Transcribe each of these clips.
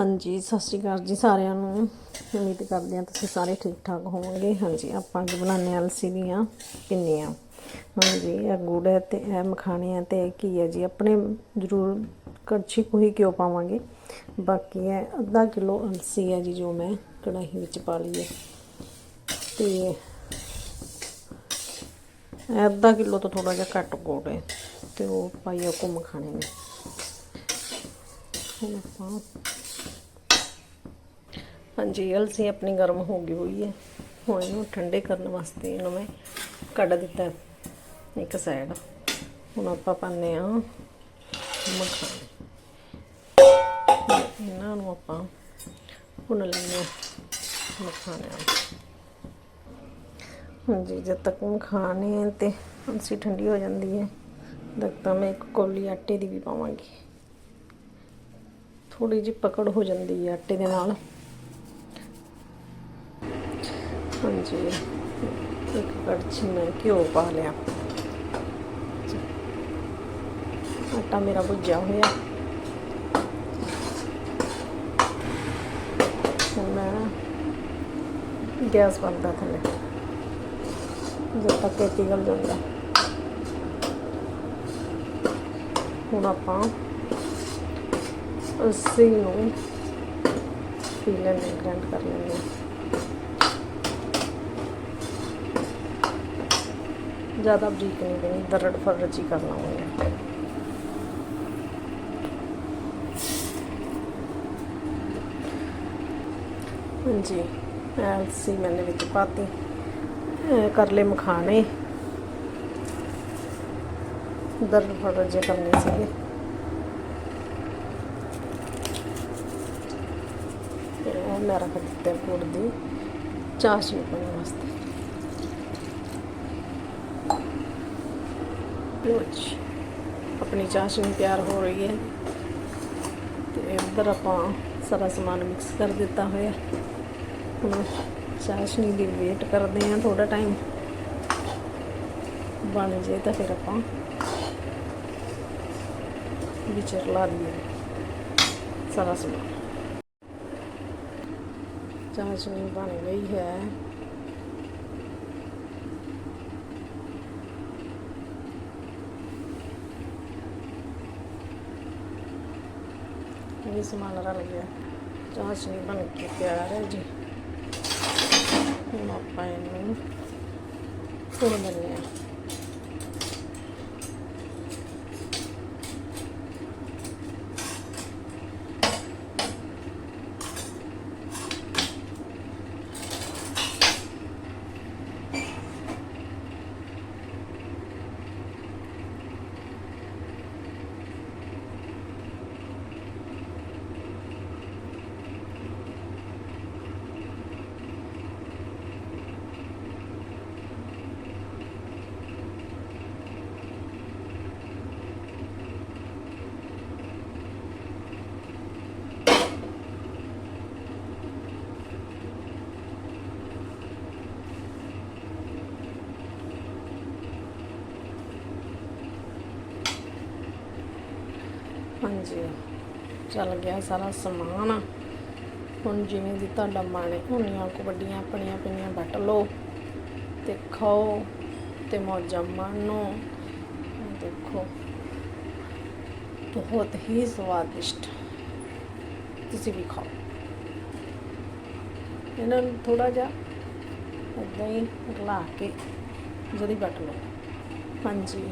ਹਾਂਜੀ, ਸਤਿ ਸ਼੍ਰੀ ਅਕਾਲ ਜੀ ਸਾਰਿਆਂ ਨੂੰ। ਉਮੀਦ ਕਰਦੇ ਹਾਂ ਤੁਸੀਂ ਸਾਰੇ ਠੀਕ ਠਾਕ ਹੋਵੋਗੇ। ਹਾਂਜੀ, ਆਪਾਂ ਅੱਜ ਬਣਾਉਂਦੇ ਹਾਂ ਅਲਸੀ ਦੀਆਂ ਪਿੰਨੀਆਂ। ਹਾਂਜੀ, ਇਹ ਗੁੜ ਹੈ ਤੇ ਇਹ ਮਖਾਣੇ ਆ ਤੇ ਇਹ ਕੀ ਹੈ ਜੀ। ਆਪਣੇ ਜ਼ਰੂਰ ਕੜਛੀ ਕੋਈ ਘਿਓ ਪਾਵਾਂਗੇ? ਬਾਕੀ ਹੈ ਅੱਧਾ ਕਿਲੋ ਅਲਸੀ ਹੈ ਜੀ ਜੋ ਮੈਂ ਕੜਾਹੀ ਵਿੱਚ ਪਾ ਲਈ ਹੈ। ਤੇ ਅੱਧਾ ਕਿਲੋ ਤੋਂ ਥੋੜਾ ਜਿਹਾ ਘੱਟ ਗੁੜ ਹੈ ਤੇ ਉਹ ਪਾਈਆ ਕੋ ਮਖਾਣੇ ਨੇ। ਹੁਣ ਆਪਾਂ ਹਾਂਜੀ, ਅਲਸੀ ਆਪਣੀ ਗਰਮ ਹੋ ਗਈ ਹੋਈ ਹੈ। ਹੁਣ ਇਹਨੂੰ ਠੰਡੇ ਕਰਨ ਵਾਸਤੇ ਇਹਨੂੰ ਮੈਂ ਕੱਢ ਦਿੱਤਾ ਇੱਕ ਸਾਈਡ ਹੁਣ ਆਪਾਂ ਪਾਉਂਦੇ ਆ ਮਖਾਣੇ। ਇਹਨਾਂ ਨੂੰ ਆਪਾਂ ਭੁੰਨ ਲੈਂਦੇ ਹਾਂ ਮਖਾਣਿਆਂ ਹਾਂਜੀ, ਜਦ ਤੱਕ ਮਖਾਣੇ ਤੇ ਅਲਸੀ ਠੰਡੀ ਹੋ ਜਾਂਦੀ ਹੈ, ਤਦ ਤੱਕ ਮੈਂ ਇੱਕ ਕੌਲੀ ਆਟੇ ਦੀ ਵੀ ਪਾਵਾਂਗੀ। ਥੋੜੀ ਜਿਹੀ ਪਕੜ ਹੋ ਜਾਂਦੀ ਹੈ ਆਟੇ ਦੇ ਨਾਲ। ਹਾਂਜੀ। ਇੱਕ ਕੜਛੀ ਮੈਂ ਘਿਓ ਪਾ ਲਿਆ। ਆਟਾ ਮੇਰਾ ਭੁੱਜਿਆ ਹੋਇਆ। ਹੁਣ ਮੈਂ ਗੈਸ ਬੰਦ ਕਰ ਥੱਲੇ ਜਦ ਤੱਕ ਇਹ ਪਿਘਲ ਜਾਂਦਾ। ਹੁਣ ਆਪਾਂ ਅਸੀਂ ਨੂੰ ਪੀ ਲੈਣੇ ਗ੍ਰਾਈਂਡ ਕਰ ਹਾਂ। ਜ਼ਿਆਦਾ ਬਰੀਕ ਨਹੀਂ ਦੇਣੀ ਦਰੜ ਫਰੜ ਜੀ ਕਰਨਾ ਹੋਇਆ ਹਾਂਜੀ ਐਲਸੀ ਮੈंने ਵਿੱਚ ਪਾਤੀ। ਇਹ ਕਰ ਲਏ ਮਖਾਣੇ। ਦਰੜ ਫਰੜ ਜੇ ਕਰਨੇ ਸੀਗੇ। ਉਹ ਮੈਂ ਰੱਖ ਦਿੱਤੇ ਗੁੜ ਦੀ। ਚਾਸ਼ਨੀ ਪਾਉਣ। ਵਾਸਤੇ ਲਓ ਜੀ ਆਪਣੀ ਚਾਸ਼ਨੀ ਤਿਆਰ ਹੋ ਰਹੀ ਹੈ। ਤੇ ਇੱਧਰ ਆਪਾਂ ਸਾਰਾ ਸਮਾਨ ਮਿਕਸ ਕਰ ਦਿੱਤਾ ਹੋਇਆ। ਹੁਣ ਚਾਸ਼ਨੀ ਦੀ ਵੇਟ ਕਰਦੇ ਹਾਂ ਥੋੜਾ ਟਾਈਮ ਬਣ ਜੇ ਤਾਂ ਫਿਰ ਆਪਾਂ ਵਿੱਚ ਰਲਾ ਲਈਏ ਸਾਰਾ ਸਮਾਨ। ਚਾਸ਼ਨੀ ਬਣ ਗਈ ਹੈ। ਇਹ ਸਮਾਨ ਰਲ ਗਿਆ ਚਾਸ਼ਨੀ ਬਣ ਕੇ ਤਿਆਰ ਹੈ ਜੀ। ਹੁਣ ਆਪਾਂ ਇਹਨੂੰ ਭੁੰਨ ਲੈਂਦੇ ਹਾਂ। ਹਾਂਜੀ। ਚੱਲ ਗਿਆ ਸਾਰਾ ਸਮਾਨ। ਹੁਣ ਜਿਵੇਂ ਦੀ ਤੁਹਾਡਾ ਮਨ ਹੈ ਉਨੀਆਂ ਕੁ ਵੱਡੀਆਂ ਆਪਣੀਆਂ ਪਿੰਨੀਆਂ ਵੱਟ ਲਓ ਤੇ ਖਾਓ ਤੇ ਮੌਜਾਂ ਮਾਣੋ। ਦੇਖੋ, ਬਹੁਤ ਹੀ ਸਵਾਦਿਸ਼ਟ। ਤੁਸੀਂ ਵੀ ਖਾਓ। ਇਹਨਾਂ ਨੂੰ ਥੋੜਾ ਜਿਹਾ ਏਦਾਂ ਹੀ ਰਲਾ ਕੇ ਜਦੀ ਵੱਟ ਲਓ। ਹਾਂਜੀ।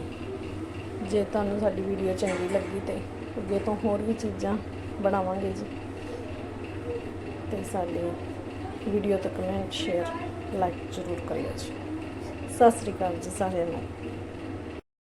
ਜੇ ਤੁਹਾਨੂੰ ਸਾਡੀ ਵੀਡੀਓ ਚੰਗੀ ਲੱਗੀ ਤੇ ਅੱਗੇ ਤੋਂ ਹੋਰ ਵੀ ਚੀਜ਼ਾਂ ਬਣਾਵਾਂਗੇ ਜੀ। ਤੇ ਸਾਡੀ ਵੀਡੀਓ ਤੇ ਕਮੈਂਟ ਸ਼ੇਅਰ ਲਾਈਕ ਜ਼ਰੂਰ ਕਰਿਓ ਜੀ। ਸਤਿ ਸ੍ਰੀ ਅਕਾਲ ਜੀ ਸਾਰਿਆਂ ਨੂੰ।